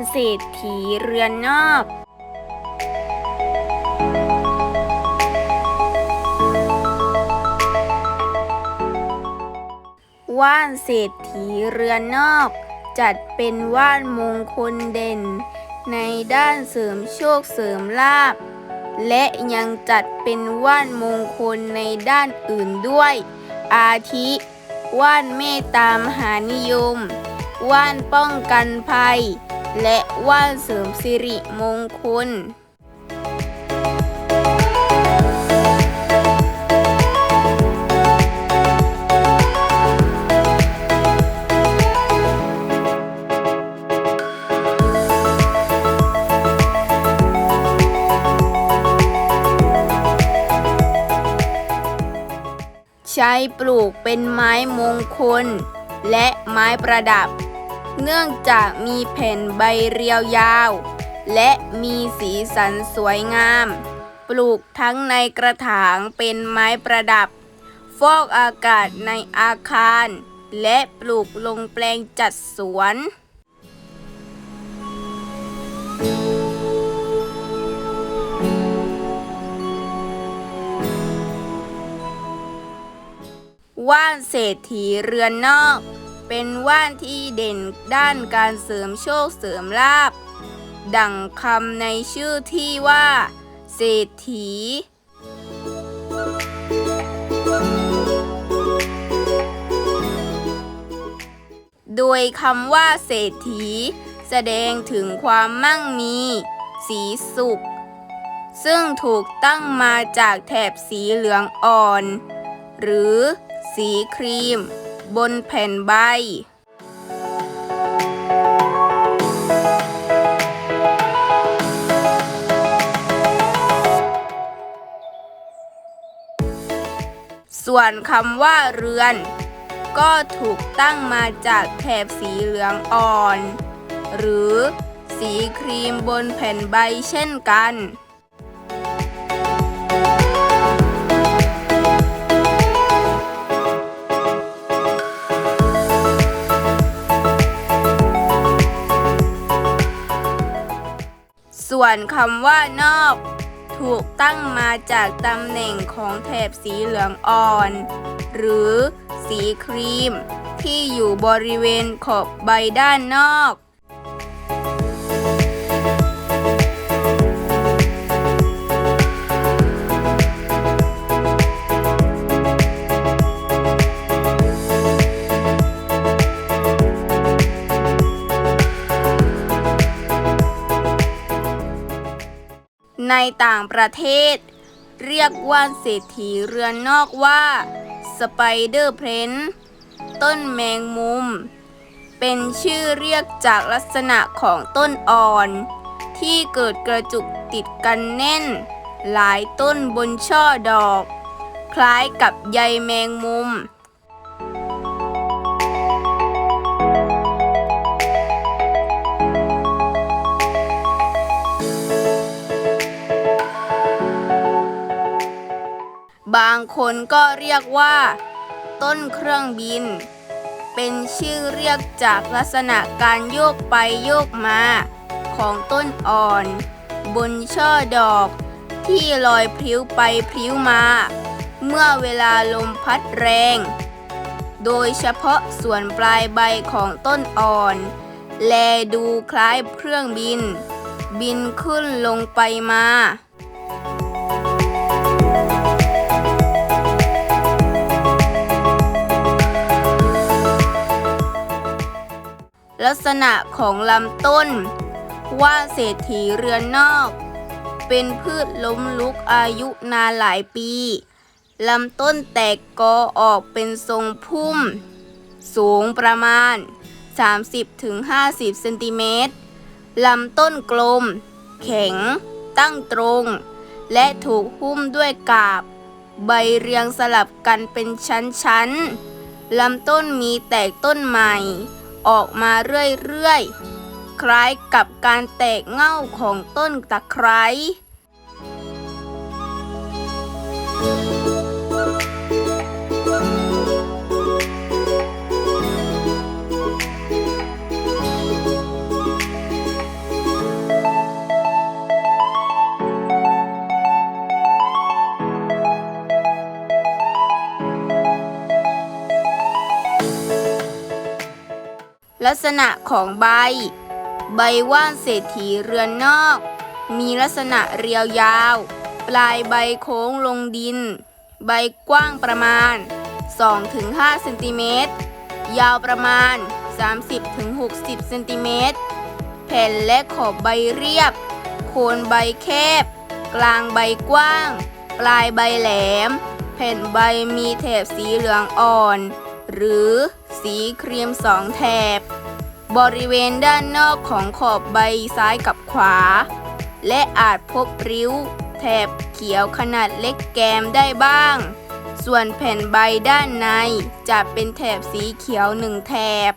ว่านเศรษฐีเรือนนอกว่านเศรษฐีเรือนนอก จัดเป็นว่านมงคลเด่น ในด้านเสริมโชคเสริมลาภและยังจัดเป็นว่านมงคลในด้านอื่นด้วย อาทิว่านเมตตามหานิยม ว่านป้องกันภัย และว่านเสริมสิริมงคลใช้ปลูกเป็นไม้มงคล และไม้ประดับ เนื่องจากมีแผ่นใบเรียวยาว และมีสีสันสวยงาม ปลูกทั้งในกระถางเป็นไม้ประดับ ฟอกอากาศในอาคาร และปลูกลงแปลงจัดสวนว่านเศรษฐีเรือนนอก เป็นว่านที่เด่นด้านการเสริมโชคเสริมลาบ ดั่งคำในชื่อที่ว่า เศรษฐีโดยคำว่าเศรษฐี แสดงถึงความมั่งมี สีสุข ซึ่งถูกตั้งมาจากแถบสีเหลืองอ่อน หรือสีครีม บนแผ่นใบ ส่วนคำว่าเรือน ก็ถูกตั้งมาจากแถบสีเหลืองอ่อน หรือสีครีมบนแผ่นใบเช่นกัน ส่วนคำว่านอก ถูกตั้งมาจากตำแหน่งของแถบสีเหลืองอ่อน หรือสีครีม ที่อยู่บริเวณขอบใบด้านนอก ในต่างประเทศ เรียกว่านเศรษฐีเรือนนอกว่าสไปเดอร์เพนต้นแมงมุม เป็นชื่อเรียกจากลักษณะของต้นอ่อน ที่เกิดกระจุกติดกันแน่น หลายต้นบนช่อดอก คล้ายกับใยแมงมุม บางคนก็เรียกว่า ต้นเครื่องบิน เป็นชื่อเรียกจากลักษณะการโยกไปโยกมา ของต้นอ่อน บนช่อดอก ที่ลอยพลิ้วไปพลิ้วมา เมื่อเวลาลมพัดแรง โดยเฉพาะส่วนปลายใบของต้นอ่อน แลดูคล้ายเครื่องบิน บินขึ้นลงไปมา ลักษณะของลำต้น ว่าเศรษฐีเรือนนอก เป็นพืชล้มลุกอายุนานหลายปีลำต้นแตกกอออกเป็นทรงพุ่ม สูงประมาณ 30-50 เซนติเมตรลำต้นกลม แข็ง ตั้งตรง และถูกหุ้มด้วยกาบ ใบเรียงสลับกันเป็นชั้นๆลำต้นมีแตกต้นใหม่ ออกมาเรื่อยๆ คล้ายกับการแตกเง่าของต้นตะไคร้ ลักษณะของใบ ใบว่านเศรษฐีเรือนนอก มีลักษณะเรียวยาว ปลายใบโค้งลงดิน ใบกว้างประมาณ 2-5เซนติเมตร ยาวประมาณ 30-60เซนติเมตร แผ่นและขอบใบเรียบ โคนใบแคบ กลางใบกว้าง ปลายใบแหลม แผ่นใบมีแถบสีเหลืองอ่อน หรือสีครีมสองแถบ บริเวณด้านนอกของขอบใบซ้ายกับขวา และอาจพบริ้ว แถบเขียวขนาดเล็กแกมได้บ้าง ส่วนแผ่นใบด้านในจะเป็นแถบสีเขียวหนึ่งแถบ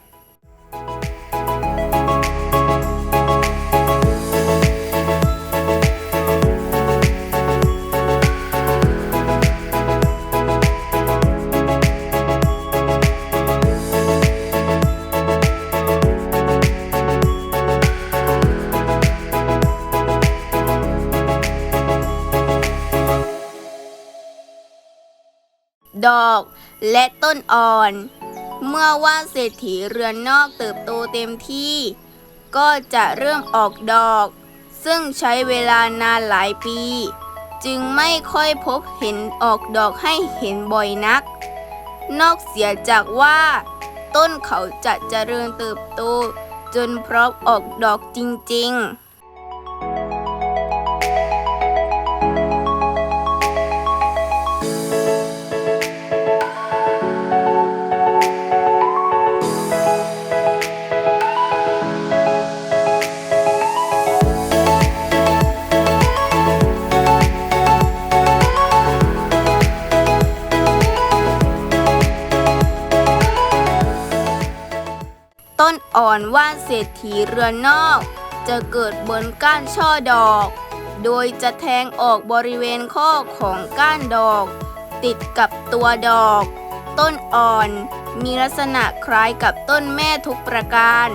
ดอกและต้นอ่อน เมื่อว่าเศรษฐีเรือนนอกเติบโตเต็มที่ ก็จะเริ่มออกดอก ซึ่งใช้เวลานานหลายปี จึงไม่ค่อยพบเห็นออกดอกให้เห็นบ่อยนัก นอกเสียจากว่า ต้นเขาจะเจริญเติบโต จนพร้อมออกดอกจริง ๆ อ่อนว่านเศรษฐีเรือนนอก จะเกิดบนก้านช่อดอก โดยจะแทงออกบริเวณข้อของก้านดอก ติดกับตัวดอก ต้นอ่อนมีลักษณะคล้ายกับต้นแม่ทุกประการ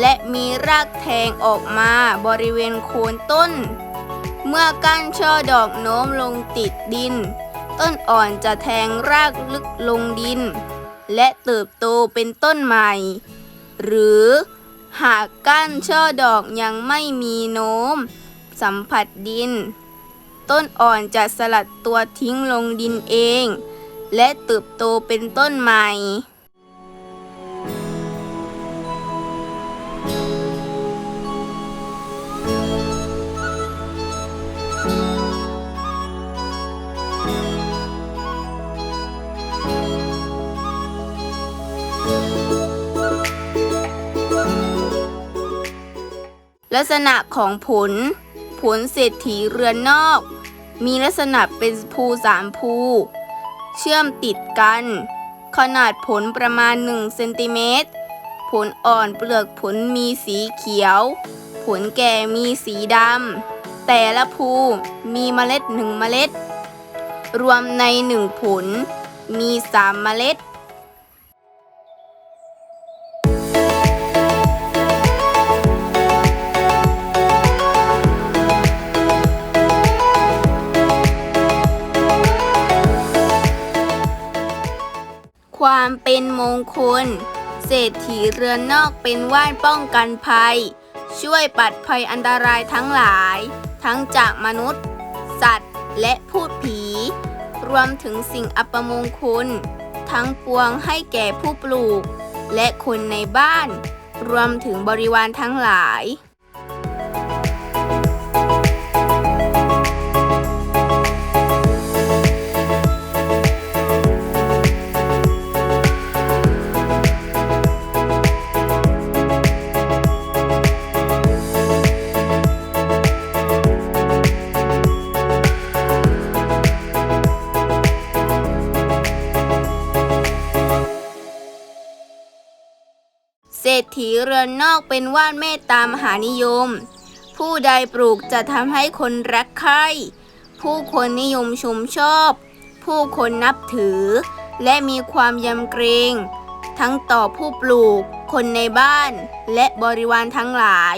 และมีรากแทงออกมาบริเวณโคนต้น เมื่อก้านช่อดอกโน้มลงติดดิน ต้นอ่อนจะแทงรากลึกลงดิน และเติบโตเป็นต้นใหม่ หรือหากก้านช่อดอกยังไม่มีโน้ม สัมผัสดิน ต้นอ่อนจะสลัดตัวทิ้งลงดินเอง และเติบโตเป็นต้นใหม่ ลักษณะของผล ผลเศรษฐีเรือนนอก มีลักษณะเป็นภูสามภู เชื่อมติดกัน ขนาดผลประมาณ 1 เซนติเมตร ผลอ่อนเปลือกผลมีสีเขียว ผลแก่มีสีดำ แต่ละภูมีเมล็ดหนึ่งเมล็ด รวมในหนึ่งผล มีสามเมล็ด ความเป็นมงคล เศรษฐีเรือนนอกเป็นว่านป้องกันภัย ช่วยปัดภัยอันตรายทั้งหลาย ทั้งจากมนุษย์ สัตว์ และพูดผี รวมถึงสิ่งอัปมงคล ทั้งปวงให้แก่ผู้ปลูก และคนในบ้าน รวมถึงบริวารทั้งหลาย ษฐีเรือนนอกเป็นว่านเมตตามหานิยม ผู้ใดปลูกจะทำให้คนรักใคร่ผู้คนนิยมชมชอบ ผู้คนนับถือ และมีความยำเกรง ทั้งต่อผู้ปลูก คนในบ้าน และบริวารทั้งหลาย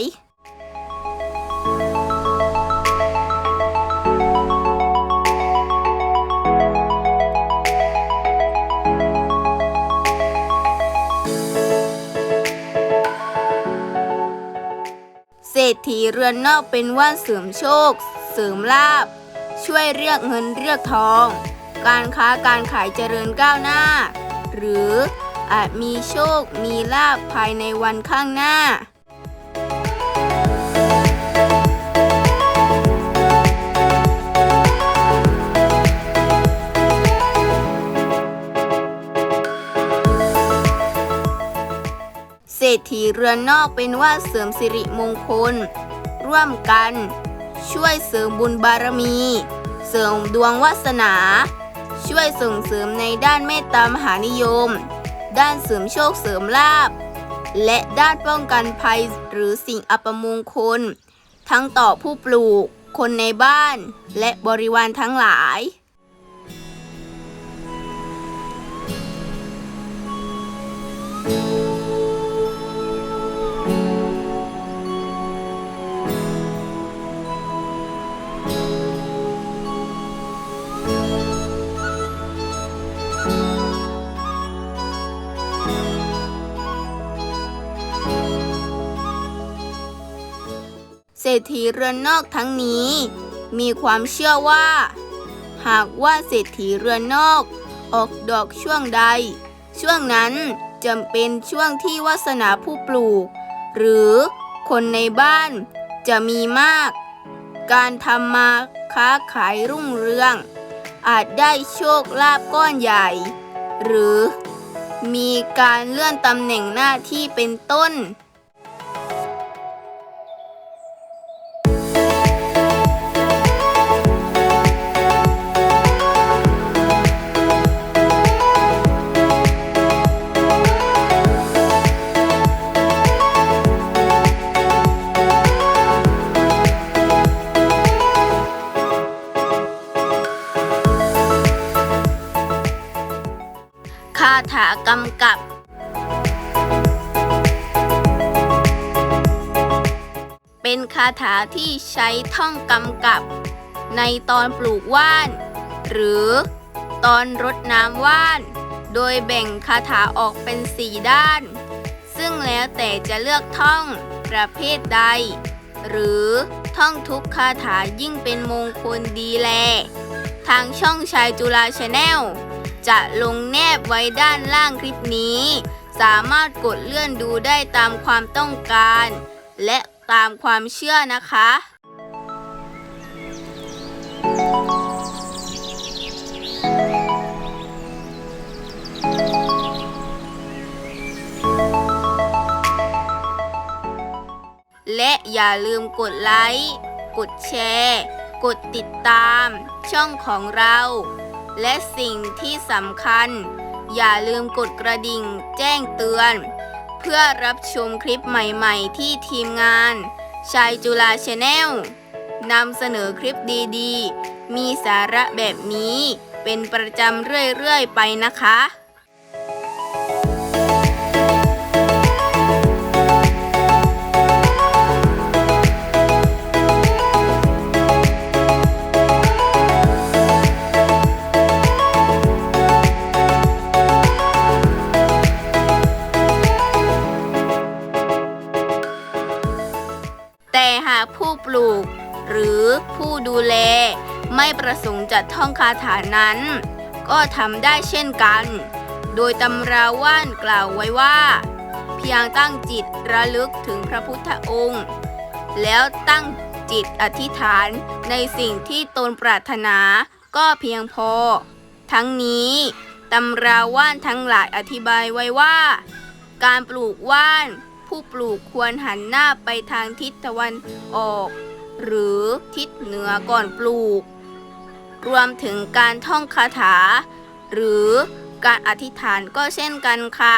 เรือนนอกเป็นว่านเสริมโชค เสริมลาบ ช่วยเรียกเงินเรียกทอง การค้าการขายเจริญก้าวหน้า หรืออาจมีโชคมีลาบภายในวันข้างหน้าเศรษฐีเรือนนอกเป็นว่าเสริมสิริมงคล ร่วมกัน ช่วยเสริมบุญบารมี เสริมดวงวาสนา ช่วยส่งเสริมในด้านเมตตามหานิยม ด้านเสริมโชคเสริมลาบ และด้านป้องกันภัยหรือสิ่งอัปมงคล ทั้งต่อผู้ปลูก คนในบ้าน และบริวารทั้งหลาย รษฐีเรือนนอกทั้งนี้ มีความเชื่อว่า หากว่าเศรษฐีเรือนนอก ออกดอกช่วงใด ช่วงนั้นจำเป็นช่วงที่วาสนาผู้ปลูก หรือคนในบ้านจะมีมาก การทำมาค้าขายรุ่งเรือง อาจได้โชคลาภก้อนใหญ่ หรือมีการเลื่อนตำแหน่งหน้าที่เป็นต้น ถาที่ใช้ท่องกำกับ ในตอนปลูกว่าน หรือตอนรดน้ำว่าน โดยแบ่งคาถาออกเป็นสี่ด้าน ซึ่งแล้วแต่จะเลือกท่องประเภทใด หรือท่องทุกคาถายิ่งเป็นมงคลดีแล ทางช่องชายจุฬาชาแนลจะลงแนบไว้ด้านล่างคลิปนี้ สามารถกดเลื่อนดูได้ตามความต้องการ และ ตามความเชื่อนะคะ และอย่าลืมกดไลค์ กดแชร์ กดติดตามช่องของเรา และสิ่งที่สำคัญ อย่าลืมกดกระดิ่งแจ้งเตือน พื่อรับชมคลิปใหม่ๆ ที่ทีมงานชายจุฬาชาแนลนำเสนอคลิปดีๆ มีสาระแบบนี้ เป็นประจำเรื่อยๆ ไปนะคะ หากผู้ปลูก หรือผู้ดูแล ไม่ประสงค์จะท่องคาถานั้น ก็ทำได้เช่นกัน โดยตำราว่านกล่าวไว้ว่า เพียงตั้งจิตระลึกถึงพระพุทธองค์ แล้วตั้งจิตอธิษฐานในสิ่งที่ตนปรารถนาก็เพียงพอ ทั้งนี้ตำราว่านทั้งหลายอธิบายไว้ว่า การปลูกว่าน ผู้ปลูกควรหันหน้าไปทางทิศตะวันออก หรือทิศเหนือก่อนปลูก รวมถึงการท่องคาถา หรือการอธิษฐานก็เช่นกันค่ะ